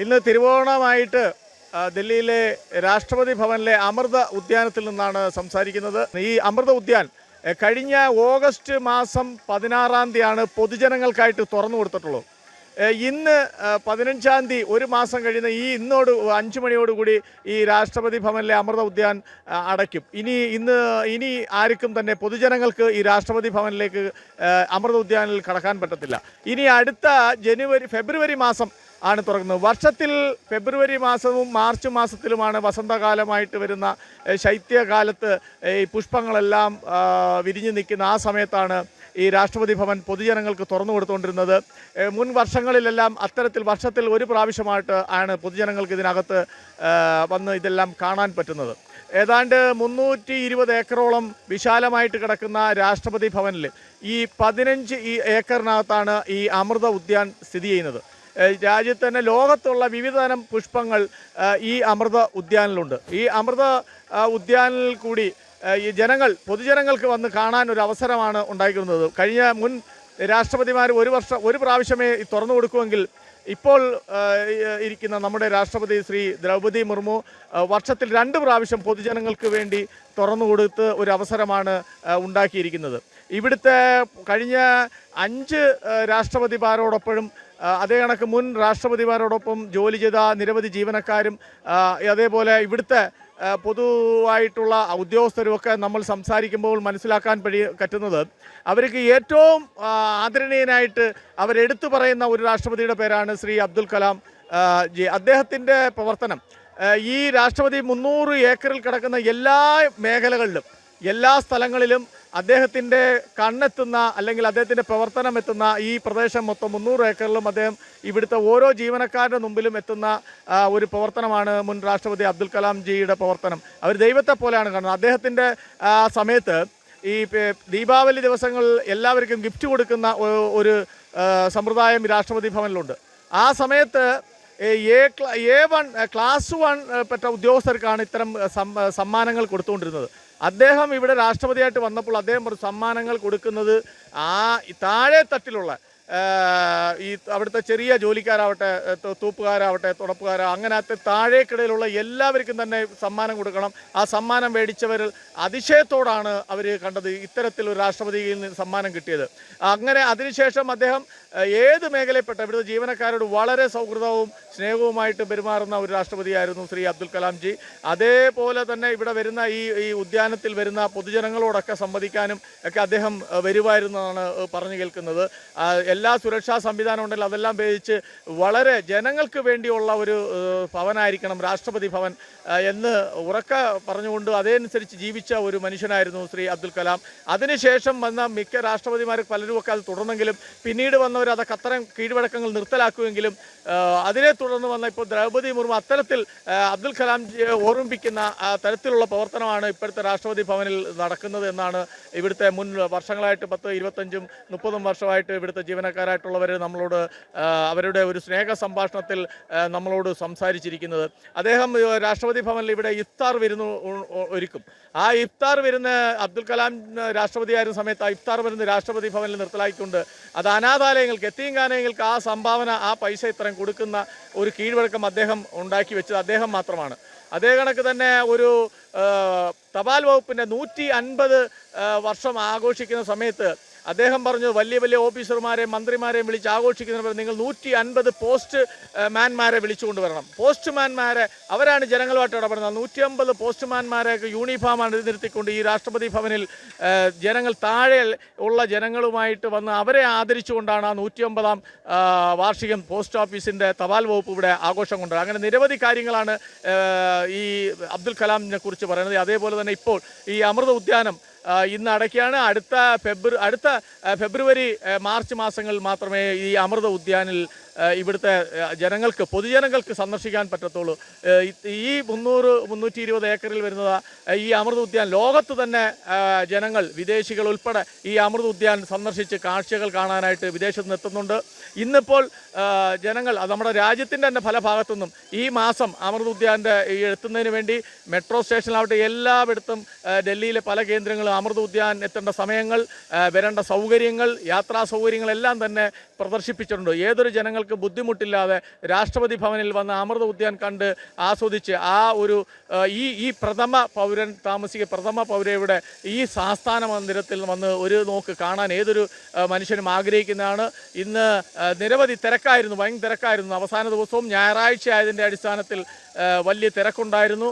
ഇന്ന് തിരുവോണമായിട്ട് ഡൽഹിയിലെ രാഷ്ട്രപതി ഭവനിലെ അമൃത ഉദ്യാനത്തിൽ നിന്നാണ് സംസാരിക്കുന്നത്. ഈ അമൃത ഉദ്യാൻ കഴിഞ്ഞ ഓഗസ്റ്റ് മാസം പതിനാറാം തീയതിയാണ് പൊതുജനങ്ങൾക്കായിട്ട് തുറന്നു കൊടുത്തിട്ടുള്ളത്. ഇന്ന് പതിനഞ്ചാം തീയതി ഒരു മാസം കഴിയുന്ന ഈ ഇന്നോട് അഞ്ച് മണിയോടുകൂടി ഈ രാഷ്ട്രപതി ഭവനിലെ അമൃത ഉദ്യാൻ അടയ്ക്കും. ഇനി ഇന്ന് ഇനി ആർക്കും തന്നെ പൊതുജനങ്ങൾക്ക് ഈ രാഷ്ട്രപതി ഭവനിലേക്ക് അമൃത ഉദ്യാനിൽ കടക്കാൻ പറ്റത്തില്ല. ഇനി അടുത്ത ജനുവരി ഫെബ്രുവരി മാസം ആണ് തുറക്കുന്നത്. വർഷത്തിൽ ഫെബ്രുവരി മാസവും മാർച്ച് മാസത്തിലുമാണ് വസന്തകാലമായിട്ട് വരുന്ന ശൈത്യകാലത്ത് ഈ പുഷ്പങ്ങളെല്ലാം വിരിഞ്ഞു നിൽക്കുന്ന ആ സമയത്താണ് ഈ രാഷ്ട്രപതി ഭവൻ പൊതുജനങ്ങൾക്ക് തുറന്നു കൊടുത്തുകൊണ്ടിരുന്നത്. മുൻ വർഷങ്ങളിലെല്ലാം അത്തരത്തിൽ വർഷത്തിൽ ഒരു പ്രാവശ്യമായിട്ട് ആണ് പൊതുജനങ്ങൾക്ക് ഇതിനകത്ത് വന്ന് ഇതെല്ലാം കാണാൻ പറ്റുന്നത്. ഏതാണ്ട് മുന്നൂറ്റി ഇരുപത് ഏക്കറോളം വിശാലമായിട്ട് കിടക്കുന്ന രാഷ്ട്രപതി ഭവനിൽ ഈ പതിനഞ്ച് ഈ ഏക്കറിനകത്താണ് ഈ അമൃത ഉദ്യാൻ സ്ഥിതി ചെയ്യുന്നത്. രാജ്യത്ത് തന്നെ ലോകത്തുള്ള വിവിധതരം പുഷ്പങ്ങൾ ഈ അമൃത ഉദ്യാനിലുണ്ട്. ഈ അമൃത ഉദ്യാനിൽ കൂടി ഈ ജനങ്ങൾ പൊതുജനങ്ങൾക്ക് വന്ന് കാണാൻ ഒരു അവസരമാണ് ഉണ്ടായിരിക്കുന്നത്. കഴിഞ്ഞ മുൻ രാഷ്ട്രപതിമാർ ഒരു വർഷം ഒരു പ്രാവശ്യമേ തുറന്നു കൊടുക്കുമെങ്കിൽ ഇപ്പോൾ ഇരിക്കുന്ന നമ്മുടെ രാഷ്ട്രപതി ശ്രീ ദ്രൗപദി മുർമു വർഷത്തിൽ രണ്ട് പ്രാവശ്യം പൊതുജനങ്ങൾക്ക് വേണ്ടി തുറന്നു കൊടുത്ത് ഒരു അവസരമാണ് ഉണ്ടാക്കിയിരിക്കുന്നത്. ഇവിടുത്തെ കഴിഞ്ഞ അഞ്ച് രാഷ്ട്രപതിമാരോടൊപ്പം അതേ കണക്ക് മുൻ രാഷ്ട്രപതിമാരോടൊപ്പം ജോലി ചെയ്ത നിരവധി ജീവനക്കാരും അതേപോലെ ഇവിടുത്തെ പൊതുവായിട്ടുള്ള ഉദ്യോഗസ്ഥരുമൊക്കെ നമ്മൾ സംസാരിക്കുമ്പോൾ മനസ്സിലാക്കാൻ പഴി പറ്റുന്നത്. അവർക്ക് ഏറ്റവും ആദരണീയനായിട്ട് അവരെടുത്തു പറയുന്ന ഒരു രാഷ്ട്രപതിയുടെ പേരാണ് ശ്രീ അബ്ദുൽ കലാം ജി. അദ്ദേഹത്തിന്റെ പ്രവർത്തനം ഈ രാഷ്ട്രപതി മുന്നൂറ് ഏക്കറിൽ കിടക്കുന്ന എല്ലാ മേഖലകളിലും എല്ലാ സ്ഥലങ്ങളിലും അദ്ദേഹത്തിന്റെ കണ്ണെത്തുന്ന അല്ലെങ്കിൽ അദ്ദേഹത്തിന്റെ പ്രവർത്തനം എത്തുന്ന ഈ പ്രദേശം മൊത്തം മുന്നൂറ് ഏക്കറിലും അദ്ദേഹം ഇവിടുത്തെ ഓരോ ജീവനക്കാരുടെ മുമ്പിലും എത്തുന്ന ഒരു പ്രവർത്തനമാണ് മുൻ രാഷ്ട്രപതി അബ്ദുൽ കലാം ജിയുടെ പ്രവർത്തനം. അവർ ദൈവത്തെ പോലെയാണ് കാണുന്നത്. അദ്ദേഹത്തിന്റെ സമയത്ത് ഈ ദീപാവലി ദിവസങ്ങളിൽ എല്ലാവർക്കും ഗിഫ്റ്റ് കൊടുക്കുന്ന ഒരു സമ്പ്രദായം രാഷ്ട്രപതി ഭവനിലുണ്ട്. ആ സമയത്ത് A A one class one പെട്ട ഉദ്യോഗസ്ഥർക്കാണ് ഇത്തരം സമ്മാനങ്ങൾ കൊടുത്തുകൊണ്ടിരുന്നത്. അദ്ദേഹം ഇവിടെ രാഷ്ട്രപതിയായിട്ട് വന്നപ്പോൾ അദ്ദേഹം സമ്മാനങ്ങൾ കൊടുക്കുന്നത് ആ താഴെ തട്ടിലുള്ള ഈ അവിടുത്തെ ചെറിയ ജോലിക്കാരാവട്ടെ തൂപ്പുകാരാവട്ടെ തുടപ്പുകാരോ അങ്ങനത്തെ താഴേക്കിടയിലുള്ള എല്ലാവർക്കും തന്നെ സമ്മാനം കൊടുക്കണം. ആ സമ്മാനം മേടിച്ചവരിൽ അതിശയത്തോടാണ് അവർ കണ്ടത് ഇത്തരത്തിൽ ഒരു രാഷ്ട്രപതിയിൽ നിന്ന് സമ്മാനം കിട്ടിയത്. അങ്ങനെ അതിനുശേഷം അദ്ദേഹം ഏത് മേഖലയിൽപ്പെട്ട ഇവിടുത്തെ ജീവനക്കാരോട് വളരെ സൗഹൃദവും സ്നേഹവുമായിട്ട് പെരുമാറുന്ന ഒരു രാഷ്ട്രപതിയായിരുന്നു ശ്രീ അബ്ദുൽ കലാം ജി. അതേപോലെ തന്നെ ഇവിടെ വരുന്ന ഈ ഈ ഉദ്യാനത്തിൽ വരുന്ന പൊതുജനങ്ങളോടൊക്കെ സംവദിക്കാനും ഒക്കെ അദ്ദേഹം വരുമായിരുന്നതാണ് പറഞ്ഞു കേൾക്കുന്നത്. എല്ലാ സുരക്ഷാ സംവിധാനം ഉണ്ടല്ലോ അതെല്ലാം ഉപയോഗിച്ച് വളരെ ജനങ്ങൾക്ക് വേണ്ടിയുള്ള ഒരു ഭവനായിരിക്കണം രാഷ്ട്രപതി ഭവൻ എന്ന് ഉറക്ക പറഞ്ഞുകൊണ്ട് അതേനുസരിച്ച് ജീവിച്ച ഒരു മനുഷ്യനായിരുന്നു ശ്രീ അബ്ദുൽ കലാം. അതിനുശേഷം വന്ന മിക്ക രാഷ്ട്രപതിമാർ പലരും ഒക്കെ അത് തുടർന്നെങ്കിലും പിന്നീട് വന്നവർ അതൊക്കെ അത്തരം കീഴ്വഴക്കങ്ങൾ നിർത്തലാക്കുമെങ്കിലും അതിനെ തുടർന്ന് വന്ന ഇപ്പോൾ ദ്രൗപദി മുർമു അത്തരത്തിൽ അബ്ദുൽ കലാം ഓർമ്മിപ്പിക്കുന്ന തരത്തിലുള്ള പ്രവർത്തനമാണ് ഇപ്പോഴത്തെ രാഷ്ട്രപതി ഭവനിൽ നടക്കുന്നത് എന്നാണ് ഇവിടുത്തെ മുൻ വർഷങ്ങളായിട്ട് പത്ത് ഇരുപത്തഞ്ചും മുപ്പതും വർഷമായിട്ട് ഇവിടുത്തെ ജീവനക്കാരായിട്ടുള്ളവർ നമ്മളോട് അവരുടെ ഒരു സ്നേഹ സംഭാഷണത്തിൽ നമ്മളോട് സംസാരിച്ചിരിക്കുന്നത്. അദ്ദേഹം രാഷ്ട്രപതി ഭവനിൽ ഇവിടെ ഇഫ്താർ വിരുന്ന് ഒരുക്കും. ആ ഇഫ്താർ വിരുന്ന് അബ്ദുൽ കലാം രാഷ്ട്രപതി രാഷ്ട്രപതിയായിരുന്ന സമയത്ത് ആ ഇഫ്താർ വിരുന്ന് രാഷ്ട്രപതി ഭവനിൽ നിർത്തലാക്കിക്കൊണ്ട് അത് അനാഥാലയങ്ങൾക്ക് എത്തീങ്കാനയങ്ങൾക്ക് ആ സംഭാവന ആ പൈസ ഇത്രയും കൊടുക്കുന്ന ഒരു കീഴ്വഴക്കം അദ്ദേഹം ഉണ്ടാക്കി വെച്ചത് അദ്ദേഹം മാത്രമാണ്. അതേ കണക്ക് തന്നെ ഒരു തപാൽ വകുപ്പിന്റെ നൂറ്റി അൻപത് വർഷം ആഘോഷിക്കുന്ന സമയത്ത് അദ്ദേഹം പറഞ്ഞു വലിയ വലിയ ഓഫീസർമാരെയും മന്ത്രിമാരെയും വിളിച്ച് ആഘോഷിക്കുന്നവർ നിങ്ങൾ നൂറ്റി അൻപത് പോസ്റ്റ് മാൻമാരെ വിളിച്ചുകൊണ്ട് വരണം. പോസ്റ്റ്മാൻമാരെ അവരാണ് ജനങ്ങളുമായിട്ട് ഇടപെടുന്നത്. നൂറ്റി അമ്പത് പോസ്റ്റ്മാൻമാരെയൊക്കെ യൂണിഫോമാണ് നിർത്തിക്കൊണ്ട് ഈ രാഷ്ട്രപതി ഭവനിൽ ജനങ്ങൾ താഴെ ഉള്ള ജനങ്ങളുമായിട്ട് വന്ന് അവരെ ആദരിച്ചുകൊണ്ടാണ് ആ നൂറ്റി ഒമ്പതാം വാർഷികം പോസ്റ്റ് ഓഫീസിന്റെ തപാൽ വകുപ്പ് ഇവിടെ ആഘോഷം കൊണ്ടത്. അങ്ങനെ നിരവധി കാര്യങ്ങളാണ് ഈ അബ്ദുൽ കലാമിനെ കുറിച്ച് പറയുന്നത്. അതേപോലെ തന്നെ ഇപ്പോൾ ഈ അമൃത ഉദ്യാനം ഇന്ന് അടയ്ക്കാണ്. അടുത്ത ഫെബ്രു അടുത്ത ഫെബ്രുവരി മാർച്ച് മാസങ്ങളിൽ മാത്രമേ ഈ അമൃത ഉദ്യാനിൽ ഇവിടുത്തെ ജനങ്ങൾക്ക് പൊതുജനങ്ങൾക്ക് സന്ദർശിക്കാൻ പറ്റത്തുള്ളൂ. ഈ മുന്നൂറ് മുന്നൂറ്റി ഇരുപത് ഏക്കറിൽ വരുന്നത് ഈ അമൃത ഉദ്യാൻ ലോകത്ത് തന്നെ ജനങ്ങൾ വിദേശികൾ ഉൾപ്പെടെ ഈ അമൃത ഉദ്യാൻ സന്ദർശിച്ച് കാഴ്ചകൾ കാണാനായിട്ട് വിദേശത്ത് നിന്ന് എത്തുന്നുണ്ട്. ഇന്നിപ്പോൾ ജനങ്ങൾ നമ്മുടെ രാജ്യത്തിന്റെ തന്നെ പല ഭാഗത്തു നിന്നും ഈ മാസം അമൃത ഉദ്യാന്റെ എത്തുന്നതിന് വേണ്ടി മെട്രോ സ്റ്റേഷനിലാവട്ടെ എല്ലായിടത്തും ഡൽഹിയിലെ പല കേന്ദ്രങ്ങളും അമൃത ഉദ്യാൻ എത്തേണ്ട സമയങ്ങൾ വരേണ്ട സൗകര്യങ്ങൾ യാത്രാ സൗകര്യങ്ങളെല്ലാം തന്നെ പ്രദർശിപ്പിച്ചിട്ടുണ്ട്. ഏതൊരു ജനങ്ങൾ ജനങ്ങൾക്ക് ബുദ്ധിമുട്ടില്ലാതെ രാഷ്ട്രപതി ഭവനിൽ വന്ന് അമൃത ഉദ്യാൻ കണ്ട് ആസ്വദിച്ച് ആ ഒരു ഈ ഈ പ്രഥമ പൗരൻ താമസിക്കുക പ്രഥമ പൗരയുടെ ഈ ആസ്ഥാന മന്ദിരത്തിൽ വന്ന് ഒരു നോക്ക് കാണാൻ ഏതൊരു മനുഷ്യനും ആഗ്രഹിക്കുന്നതാണ്. ഇന്ന് നിരവധി തിരക്കായിരുന്നു ഭയങ്കര തിരക്കായിരുന്നു. അവസാന ദിവസവും ഞായറാഴ്ച ആയതിന്റെ അടിസ്ഥാനത്തിൽ വലിയ തിരക്കുണ്ടായിരുന്നു.